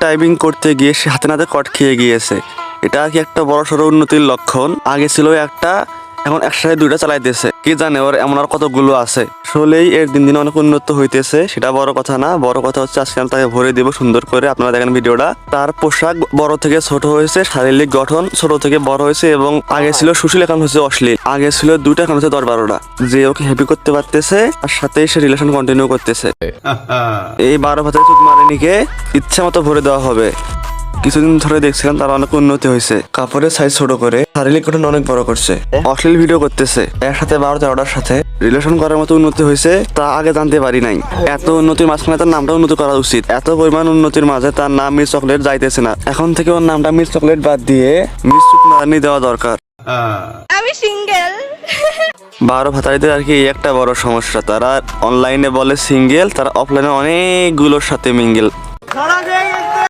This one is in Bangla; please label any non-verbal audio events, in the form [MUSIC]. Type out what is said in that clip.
টাইপিং করতে গিয়ে সে হাতে নাতে কট খেয়ে গিয়েছে। এটা কি একটা বড় সড়ো উন্নতির লক্ষণ? আগে ছিল একটা, এখন একসাথে দুইটা চালাইতেছে। কে জানে ওর এমন আর কতগুলো আছে? আসলেই এর দিন দিন অনেক উন্নত হইতেছে সেটা বড় কথা না। বড় কথা হচ্ছে আজকে আমি তাকে ভরে দিব সুন্দর করে। আপনারা দেখেন ভিডিওটা। তার পোশাক বড় থেকে ছোট হয়েছে শারীরিক গঠন ছোট থেকে বড় হয়েছে এবং আগে ছিল সুশীল এখন হচ্ছে অশ্লীল। আগে ছিল দুইটা এখন হচ্ছে দশ বারোটা যে ওকে হ্যাপি করতে পারতেছে আর সাথে সে রিলেশন কন্টিনিউ করতেছে। [LAUGHS] এই বারো ভাতের চুদ মারেনিকে ইচ্ছা মতো ভরে দেওয়া হবে। কিছুদিন ধরে দেখছিলাম তার অনেক উন্নতি হয়েছে। কাপড়ের সাইজ ছোট করে শারীরিক গঠন অনেক বড় করছে। অশ্লীল ভিডিও করতেছে। একসাথে বারো তেরোটার সাথে রিলেশন করার মতো উন্নতি হয়েছে তা আগে জানতে পারি নাই। এত উন্নতির মাঝখানে তার নামটা উন্নতি করা উচিত। এত পরিমাণ উন্নতির মাঝে তার নাম মিস চকলেট যাইতেছে না। এখন থেকে ওর নামটা মিস চকলেট বাদ দিয়ে মিস চুকনানি দেওয়া দরকার। আমি সিঙ্গেল বারো ভাতারিদের আর কি এই একটা বড় সমস্যা। তারা অনলাইনে বলে সিঙ্গেল তারা অফলাইনে অনেকগুলোর সাথে মিঙ্গেল